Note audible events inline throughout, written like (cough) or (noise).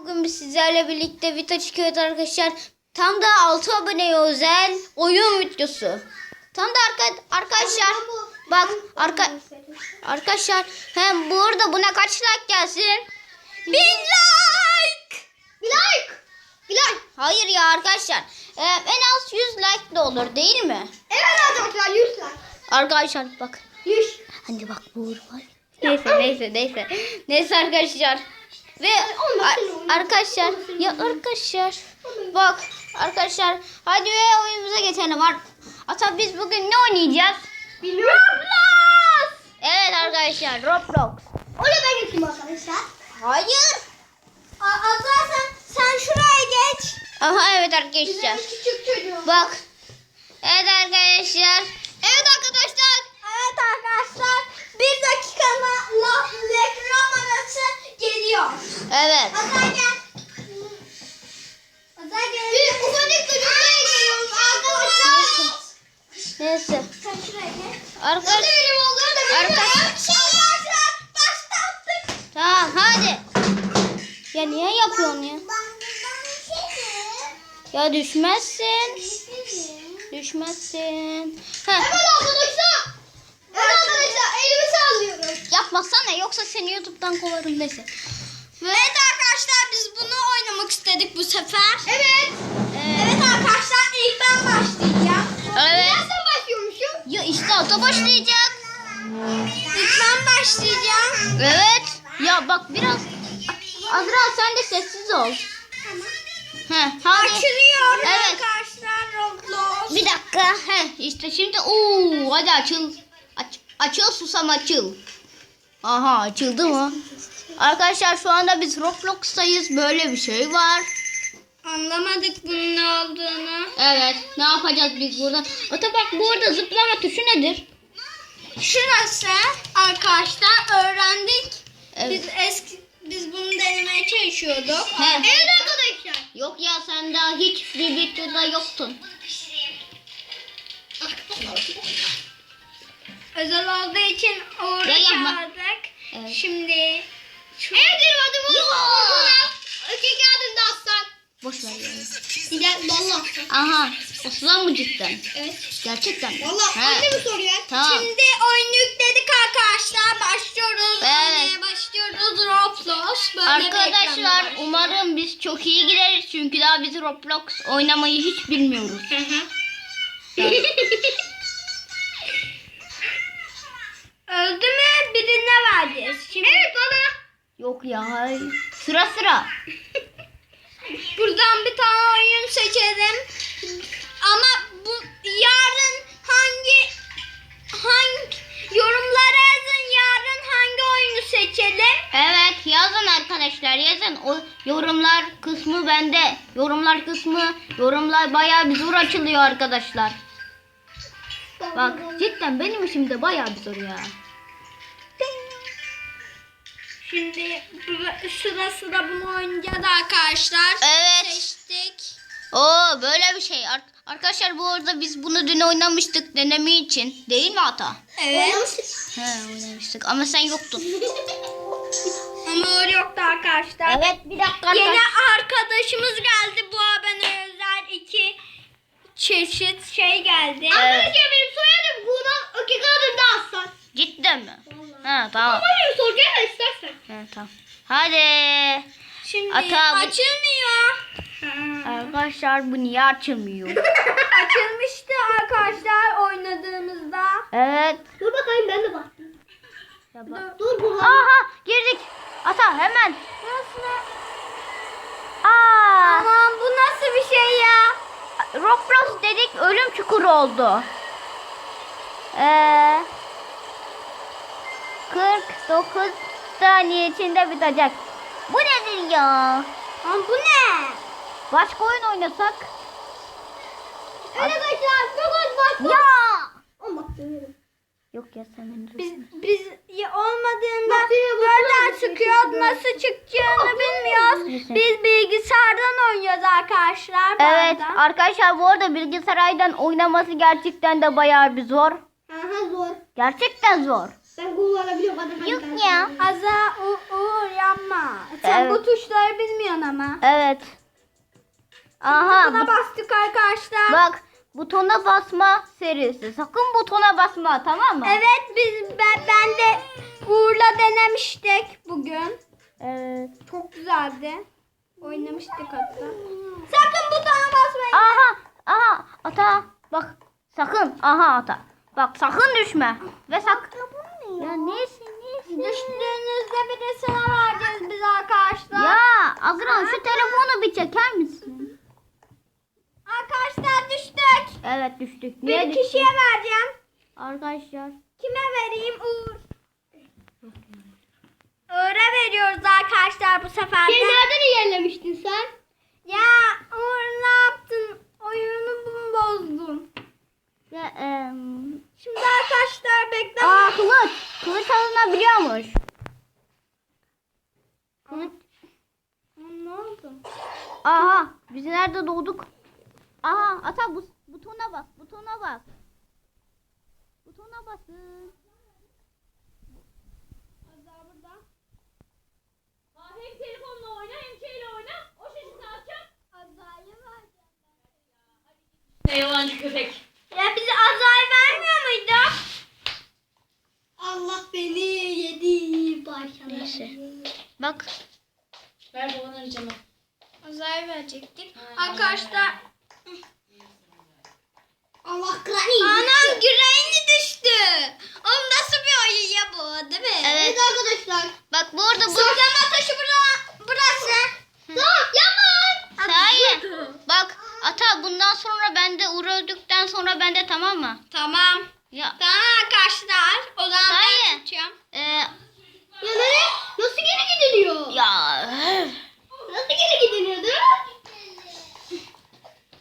Bugün biz sizlerle birlikte video çıkıyoruz arkadaşlar. Tam da 6 aboneye özel oyun videosu. Tam da arka, arkadaşlar bak arka, arkadaşlar hem burada buna kaç like gelsin? 1000 like! Bir like. Bir like. Hayır ya arkadaşlar. Ee, en az 100 like de olur değil mi? Evet arkadaşlar 100 like. Arkadaşlar bak. 100. Hani bak bu var. Neyse neyse neyse. Neyse arkadaşlar. Ve arkadaşlar ya arkadaşlar bak arkadaşlar hadi ve oyunumuza geçelim. Ata biz bugün ne oynayacağız? Bilmiyorum. Roblox. Evet arkadaşlar Roblox. Oraya ben geçeyim arkadaşlar. Hayır. Arkadaşlar sen şuraya geç. Aha evet arkadaşlar. küçük çocuğum. Bak. Evet arkadaşlar. Evet arkadaşlar. Evet arkadaşlar. Bir dakikana la reklam arası geliyor. Evet. Azar gel. Azar gel. Bir ufacık çocuklara geliyoruz arkadaşlar. Neyse. Sen şuraya geç. Arkadaşlar. benim olduğunu da Arka- Arkadaşlar başlattık. Tamam hadi. Ya niye yapıyorsun ya? Ya düşmezsin. Düşmezsin. Heh. Evet arkadaşlar. Evet arkadaşlar elimi sallıyorum. Yapmasana yoksa seni YouTube'dan kovarım neyse. Ve Evet arkadaşlar biz bunu oynamak istedik bu sefer. Evet. Ee, Evet arkadaşlar ilk ben başlayacağım. Evet. Nasıl başlıyormuşum? ya işte ata başlayacak. İlk ben başlayacağım. Evet. Ya bak biraz Azra sen de sessiz ol. Heh, hadi. Açılıyor Evet. arkadaşlar Roblox. Bir dakika. Heh, işte şimdi ooo hadi açıl. Aç, açıl susam açıl. Aha açıldı mı? Arkadaşlar şu anda biz Roblox'tayız. Böyle bir şey var. Anlamadık bunun ne olduğunu. Evet. Ne yapacağız biz burada? Ata bak bu arada zıplama tuşu nedir? Şurası arkadaşlar öğrendik. Evet. Biz eski biz bunu denemeye çalışıyorduk. He. Evet arkadaşlar. Yok ya sen daha hiç bir videoda yoktun. Özel olduğu için uğraşamadık. Evet. Şimdi Evet benim adım. Osman. Öteki adım da Aslan. Boş ver ya. Bir de valla. Aha. Osman mı cidden? Evet. Gerçekten mi? Valla He. anne mi soruyor? Tamam. Şimdi oyunu yükledik arkadaşlar. Başlıyoruz. Evet. Oynamaya başlıyoruz. Roblox. Böyle Arkadaşlar umarım biz çok iyi gideriz çünkü daha biz Roblox oynamayı hiç bilmiyoruz. Hı hı. (laughs) Öldü mü birine vereceğiz. Şimdi evet bana. Yok ya hayır. Sıra sıra. Buradan bir tane oyun seçelim. Ama bu yarın hangi hangi yorumlara yazın yarın hangi oyunu seçelim? Evet yazın arkadaşlar yazın. O yorumlar kısmı bende. Yorumlar kısmı yorumlar bayağı bir zor açılıyor arkadaşlar. Bak cidden benim işim de bayağı bir zor ya. Şimdi bu- sıra sıra bunu oynayacağız arkadaşlar. Evet. Seçtik. Oo böyle bir şey. Ar- arkadaşlar bu arada biz bunu dün oynamıştık deneme için. Değil mi Ata? Evet. He oynamıştık ama sen yoktun. (laughs) Ama o yoktu arkadaşlar. Evet bir dakika Yeni arkadaşlar. arkadaşımız geldi. Bu abone özel iki çeşit şey geldi. Evet. Arkadaşlar benim soyadım Gunan Ökik adım da Aslan. Cidden mi? Ha tamam. He tamam. Hadi. Şimdi Ata, açılmıyor. Arkadaşlar bu niye açılmıyor? (laughs) Açılmıştı arkadaşlar oynadığımızda. evet. Dur bakayım ben de bak. Dur bu. Aha girdik. Ata hemen. Nasıl? Aa. Aman bu nasıl bir şey ya? Roblox dedik ölüm çukuru oldu. Ee, 49 saniye içinde bitecek. Bu nedir ya? Aman bu ne? Başka oyun oynasak? Arkadaşlar çok bak. Ya! Ama Yok ya sen Biz biz ya olmadığında buradan çıkıyor nasıl çıkacağını bilmiyoruz. Biz bilgisayardan oynuyoruz arkadaşlar. Evet bazen. arkadaşlar bu arada bilgisayardan oynaması gerçekten de bayağı bir zor. Aha zor. Gerçekten zor. Ben kullanabiliyorum. Hadi ben Yok ya. Aza u uğur yapma. Sen Evet. bu tuşları bilmiyorsun ama. Evet. Aha Buna bu- bastık arkadaşlar. bak butona basma serisi. Sakın butona basma tamam mı? Evet biz ben, ben de Uğur'la denemiştik bugün. Evet. Çok güzeldi. Oynamıştık hatta. Sakın butona basmayın. Aha aha ata bak sakın aha ata. Bak sakın düşme. Ve sak. Ya neyse neyse. Düştüğünüzde bir de sınav vereceğiz biz arkadaşlar. Ya Agran şu telefonu bir çeker misin? Arkadaşlar düştük. Evet düştük. Bir Niye düştük? kişiye vereceğim. Arkadaşlar. Kime vereyim Uğur? Uğur'a veriyoruz arkadaşlar bu sefer de. Şey nereden ilerlemiştin sen? Ya Uğur ne yaptın? Oyunu bozdun. Ya em, Şimdi arkadaşlar bekle. Aa kılıç. Alınabiliyormuş. Kılıç. Ne oldu? Aha biz nerede doğduk? Aha ata bu butona bas. Butona bas. Butona basın. Hem telefonla oyna hem şeyle oyna. O atacağım. Ne yalancı köpek. Ya bize azay vermiyor muydu? Allah beni yedi başına. Neyse. Bak. Ver babanı arayacağım. Azay verecektik. Arkadaşlar Allah granny. anam güreğini düştü. Oğlum nasıl bir oyun ya bu değil mi? Evet. arkadaşlar. Bak bu arada bu. Zıplama taşı bura, burası. Tamam yapma. Sahi. Bak ata bundan sonra bende Uğur öldükten sonra bende tamam mı? Tamam. Ya Tamam arkadaşlar. O zaman ben Hayır. tutacağım. e, Ya nereye? Nasıl geri gidiliyor? ya. Nasıl geri gidiliyordu?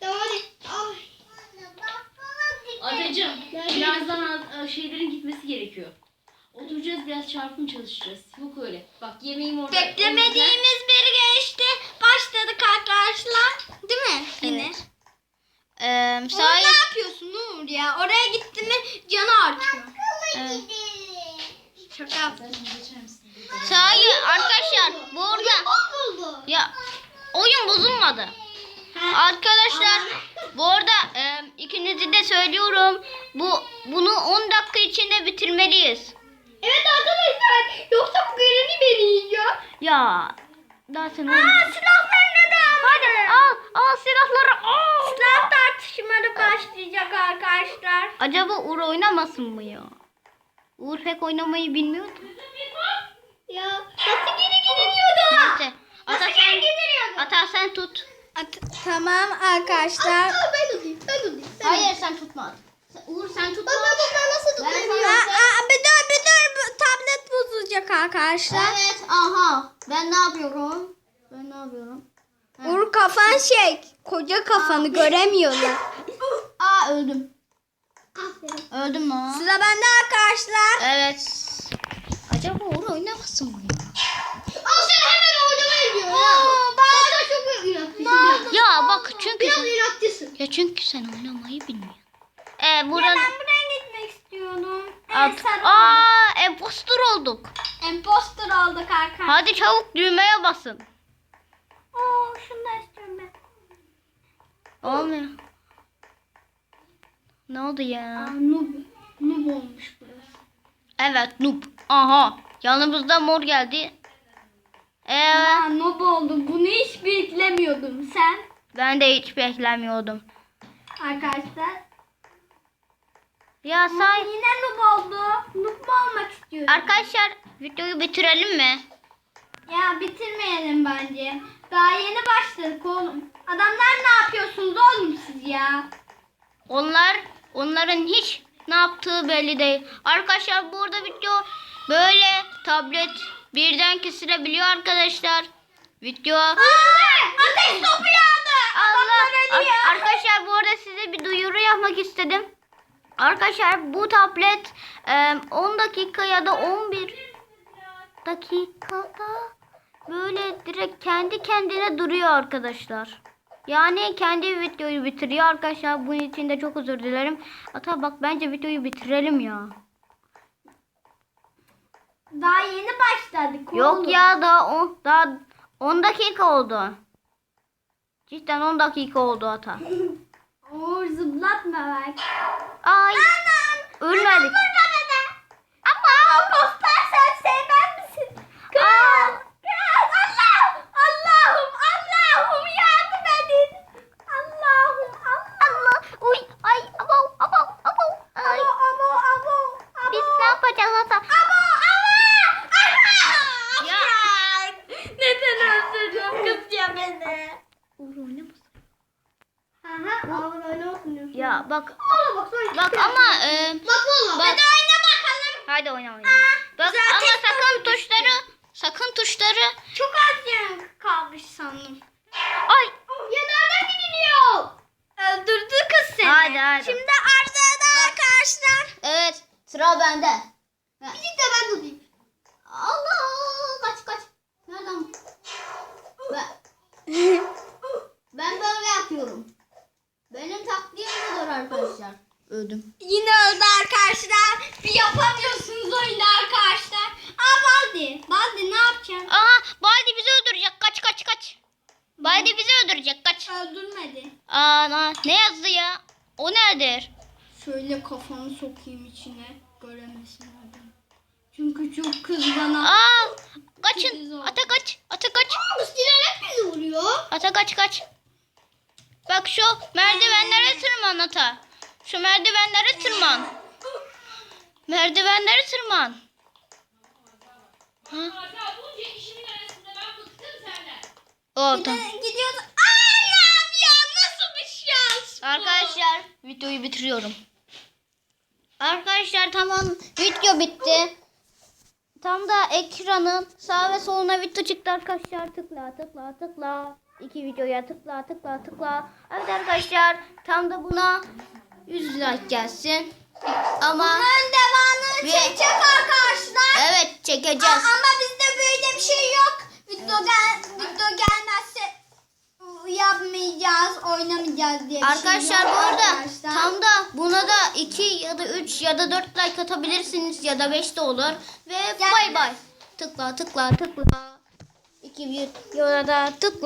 Tamam hadi. Ay. Atacığım birazdan az- şeylerin gitmesi gerekiyor. Oturacağız biraz çarpım çalışacağız. Yok öyle. Bak yemeğim orada. Beklemediğimiz bir geçti. Başladık arkadaşlar. Değil mi? Yine. Evet. E, Uğur sahi. ne yapıyorsun Uğur ya? Oraya gitti mi canı artıyor. Evet. Sahi arkadaşlar bu arada Oldu. ya oyun bozulmadı. Arkadaşlar bu arada e, ikinizi de söylüyorum. Bu bunu 10 dakika içinde bitirmeliyiz. Evet arkadaşlar. Yoksa bu granny beni yiyor. Ya daha sen Aa silahlar ne Hadi. Al al silahları al. Silah tartışmaları başlayacak arkadaşlar. Acaba Uğur oynamasın mı ya? Uğur pek oynamayı bilmiyordu. Ya nasıl geri gidiliyordu? Neyse. Ata Nasıl sen, ata sen tut. tamam arkadaşlar. Aa, ben tutayım. Ben tutayım. Ben Hayır sen tutma. Uğur sen tutma. Bak bak bak ben nasıl tutayım? Aa, aa, bir dur bir dur. Tablet bozulacak arkadaşlar. Evet aha. Ben ne yapıyorum? Ben ne yapıyorum? Uğur kafan şey. Koca kafanı göremiyorlar. (laughs) Aa öldüm. Aferin. Öldüm lan. Sıra bende arkadaşlar. Evet. Acaba Uğur oynamasın mı ya? Al sen hemen oynamaya gidiyor ya. Bak sen çok inatlısın. Ya bak çünkü Biraz sen, inatlısın. ya çünkü sen oynamayı bilmiyorsun. Ee Ya buradan ben buraya gitmek istiyorum. at. Ensar olduk. Aa impostor olduk. Imposter olduk arkadaşlar. Hadi çabuk düğmeye basın. Oo şunu da istiyorum ben. Olmuyor. Ne oldu ya? Noob. Noob olmuş burası. Evet noob. Aha. Yanımızda mor geldi. Ee, Aa, noob oldum. Bunu hiç beklemiyordum. Sen ben de hiç beklemiyordum. arkadaşlar. Ya say. Yine noob oldu. Noob mu olmak istiyorum? Arkadaşlar videoyu bitirelim mi? ya bitirmeyelim bence. Daha yeni başladık oğlum. Adamlar ne yapıyorsunuz oğlum siz ya? Onlar onların hiç ne yaptığı belli değil. Arkadaşlar burada video böyle tablet birden kesilebiliyor arkadaşlar. Video Aa, ateş topu yağdı. Allah. Ar- arkadaşlar bu arada size bir duyuru yapmak istedim. Arkadaşlar bu tablet e, 10 dakika ya da 11 dakikada böyle direkt kendi kendine duruyor arkadaşlar. Yani kendi videoyu bitiriyor arkadaşlar. Bunun için de çok özür dilerim. Ata bak bence videoyu bitirelim ya. Daha yeni başladık. Yok oğlum. ya daha 10 daha 10 dakika oldu. Cidden 10 dakika oldu hata. (laughs) Uğur zıplatma bak. Ay ölmedik. Ama postar sen sevmez misin? Kız. Kız. Allah. Allah'ım. Allah'ım yardım edin. Allah'ım. Allah. Uy ay abo abo abo. Ay Abo abo abo. abo. biz ne yapacağız hata? Abo abo. Allah. Ya. Neden öldürdün kız ya beni? Öyle olsun. Ya bak Oğlum bak bak ama e, Bak oğlum. bak Hadi oyna bakalım. hadi oyna oyna. Bak güzel ama sakın tuşları sakın tuşları Çok az yer kalmış sandım. ay Ya nereden gidiliyor? Öldürdü kız seni. Hadi, hadi. Şimdi Arda'da arkadaşlar. evet sıra bende. Bir de ben tutayım. Allah kaç kaç. Nereden? Ben, ben böyle yapıyorum. Benim taktiğim budur arkadaşlar. Öldüm. Yine öldü arkadaşlar. Bir yapamıyorsunuz oyunu arkadaşlar. Aa Baldi. Baldi ne yapacaksın? Aha Baldi bizi öldürecek. Kaç kaç kaç. Baldi bizi öldürecek. Kaç. Öldürmedi. Ana ne yazdı ya? O nedir? Şöyle kafamı sokayım içine. Göremesin adam. Çünkü çok kız bana. Aa kaçın. Ata kaç. Ata kaç. Silah hep bizi vuruyor. Ata kaç kaç. Bak şu merdivenlere tırman ata. Şu merdivenlere tırman. Merdivenlere tırman. Ha? Ya bunca işimin arasında ben bıktım senden. O tamam. Gidiyordu. Anam ya nasıl bir şans? Arkadaşlar videoyu bitiriyorum. Arkadaşlar tamam video bitti. Tam da ekranın sağ ve soluna video çıktı arkadaşlar. Tıkla tıkla tıkla. İki videoya tıkla tıkla tıkla. Evet arkadaşlar tam da buna 100 like gelsin. Ama Bunun devamını çekecek arkadaşlar. evet çekeceğiz. ama bizde böyle bir şey yok. Video, gel, video gelmezse yapmayacağız, oynamayacağız diye Arkadaşlar şey bu arada arkadaşlar. tam da buna da 2 ya da 3 ya da 4 like atabilirsiniz ya da 5 de olur. Ve bay bay. Tıkla tıkla tıkla. 2 1 ya da tıkla.